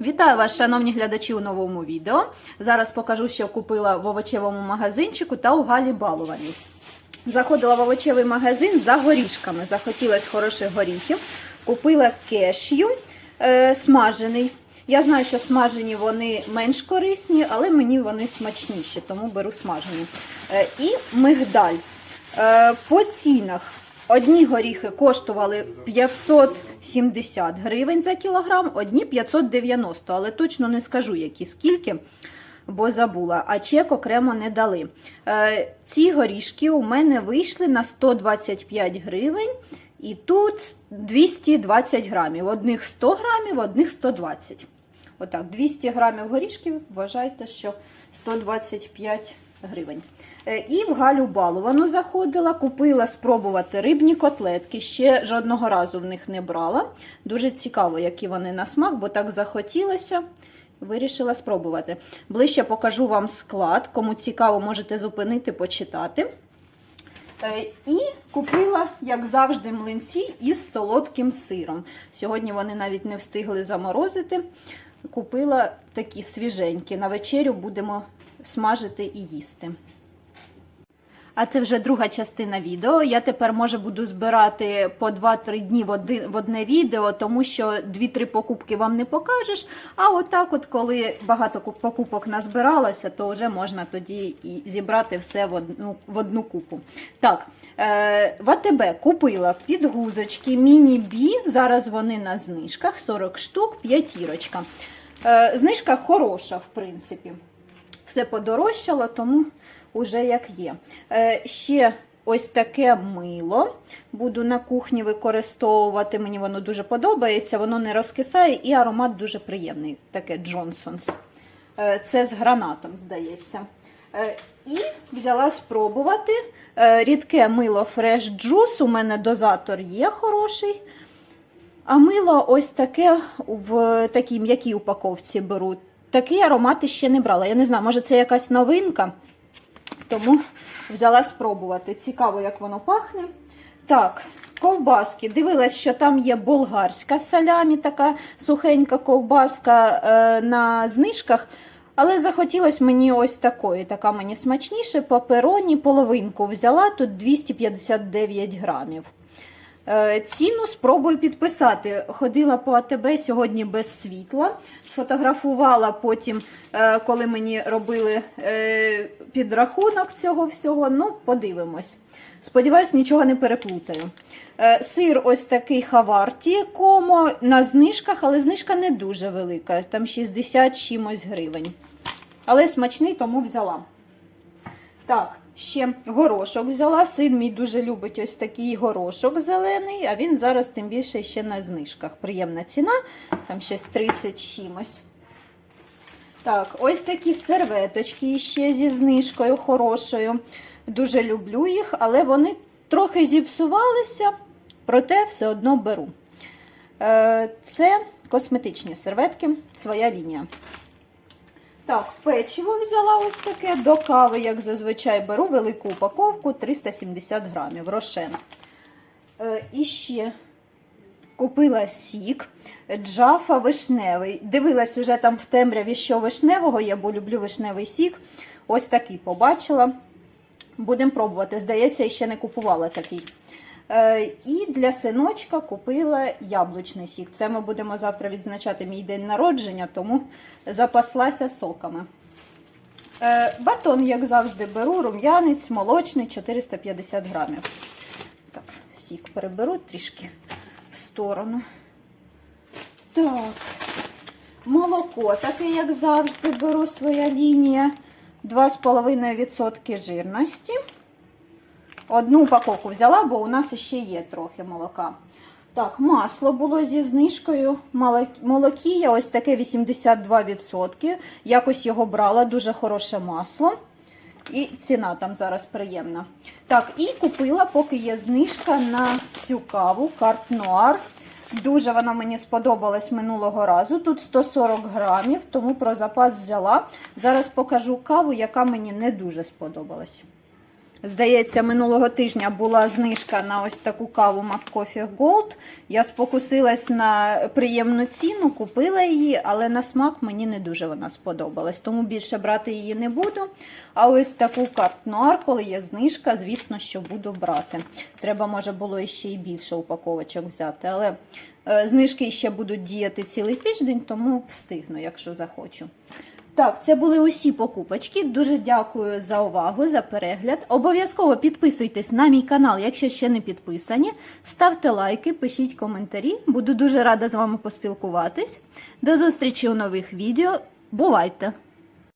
Вітаю вас, шановні глядачі, у новому відео. Зараз покажу, що купила в овочевому магазинчику та у Галі Балованій. Заходила в овочевий магазин за горішками. Захотілось хороших горіхів. Купила кешю е, смажений. Я знаю, що смажені вони менш корисні, але мені вони смачніші, тому беру смажені. Е, і мигдаль. Е, по цінах одні горіхи коштували 570 гривень за кілограм, одні 590, але точно не скажу, які скільки, бо забула, а чек окремо не дали. Е, ці горішки у мене вийшли на 125 гривень. І тут 220 грамів. Одних 100 грамів, одних 120. Отак, 200 грамів горішків, вважайте, що 125 гривень. Е, І в Галю Балувану заходила, купила спробувати рибні котлетки. Ще жодного разу в них не брала. Дуже цікаво, які вони на смак, бо так захотілося. Вирішила спробувати. Ближче покажу вам склад. Кому цікаво, можете зупинити, почитати. Е, І купила, як завжди, млинці із солодким сиром. Сьогодні вони навіть не встигли заморозити. Купила такі свіженькі. На вечерю будемо смажити і їсти. А це вже друга частина відео. Я тепер може буду збирати по 2-3 дні в одне відео, тому що 2-3 покупки вам не покажеш. А отак, от коли багато покупок назбиралося, то вже можна тоді і зібрати все в одну, в одну купу. Так, е, в АТБ купила підгузочки міні-бі. Зараз вони на знижках 40 штук, п'ятірочка. Е, знижка хороша, в принципі все подорожчало, тому уже як є. Е, ще ось таке мило буду на кухні використовувати. Мені воно дуже подобається, воно не розкисає і аромат дуже приємний. Таке Джонсонс. Е, це з гранатом, здається. Е, і взяла спробувати. Рідке мило Fresh Juice. У мене дозатор є хороший. А мило ось таке в такій м'якій упаковці беру. Такий аромат ще не брала. Я не знаю, може це якась новинка, тому взяла спробувати. Цікаво, як воно пахне. Так, ковбаски. Дивилась, що там є болгарська салямі, така сухенька ковбаска е, на знижках. Але захотілось мені ось такої, така мені смачніше. Папероні половинку взяла, тут 259 грамів. Е, Ціну спробую підписати. Ходила по АТБ сьогодні без світла. Сфотографувала потім, е, коли мені робили е, підрахунок цього всього. Ну, подивимось. Сподіваюсь, нічого не переплутаю. Сир ось такий хаварті комо на знижках, але знижка не дуже велика. Там 60 чимось гривень. Але смачний, тому взяла. Так, ще горошок взяла. Син мій дуже любить ось такий горошок зелений, а він зараз тим більше ще на знижках. Приємна ціна, там щось 30 чимось. Так, ось такі серветочки ще зі знижкою хорошою. Дуже люблю їх, але вони трохи зіпсувалися, проте все одно беру. Е, Це косметичні серветки, своя лінія. Так, печиво взяла ось таке до кави, як зазвичай беру велику упаковку 370 грамів рошен. Е, і ще купила сік, джафа вишневий. Дивилась уже там в темряві, що вишневого є, бо люблю вишневий сік. Ось такий побачила. Будемо пробувати. Здається, я ще не купувала такий. Е, І для синочка купила яблучний сік. Це ми будемо завтра відзначати мій день народження, тому запаслася соками. Е, Батон, як завжди, беру, рум'янець, молочний, 450 грамів. Так, сік переберу трішки в сторону. Так, молоко, таке, як завжди, беру своя лінія. 2,5% жирності. Одну упаковку взяла, бо у нас ще є трохи молока. Так, масло було зі знижкою. Молокія ось таке 82%. Якось його брала, дуже хороше масло. І ціна там зараз приємна. Так, і купила, поки є знижка на цю каву Карт Нуар. Дуже вона мені сподобалась минулого разу. Тут 140 грамів, тому про запас взяла. Зараз покажу каву, яка мені не дуже сподобалась. Здається, минулого тижня була знижка на ось таку каву McCoffee Gold. Я спокусилась на приємну ціну, купила її, але на смак мені не дуже вона сподобалась, тому більше брати її не буду. А ось таку карт Нуар, коли є знижка, звісно, що буду брати. Треба, може, було ще й більше упаковочок взяти, але е, знижки ще будуть діяти цілий тиждень, тому встигну, якщо захочу. Так, це були усі покупочки. Дуже дякую за увагу, за перегляд. Обов'язково підписуйтесь на мій канал, якщо ще не підписані. Ставте лайки, пишіть коментарі. Буду дуже рада з вами поспілкуватись. До зустрічі у нових відео. Бувайте!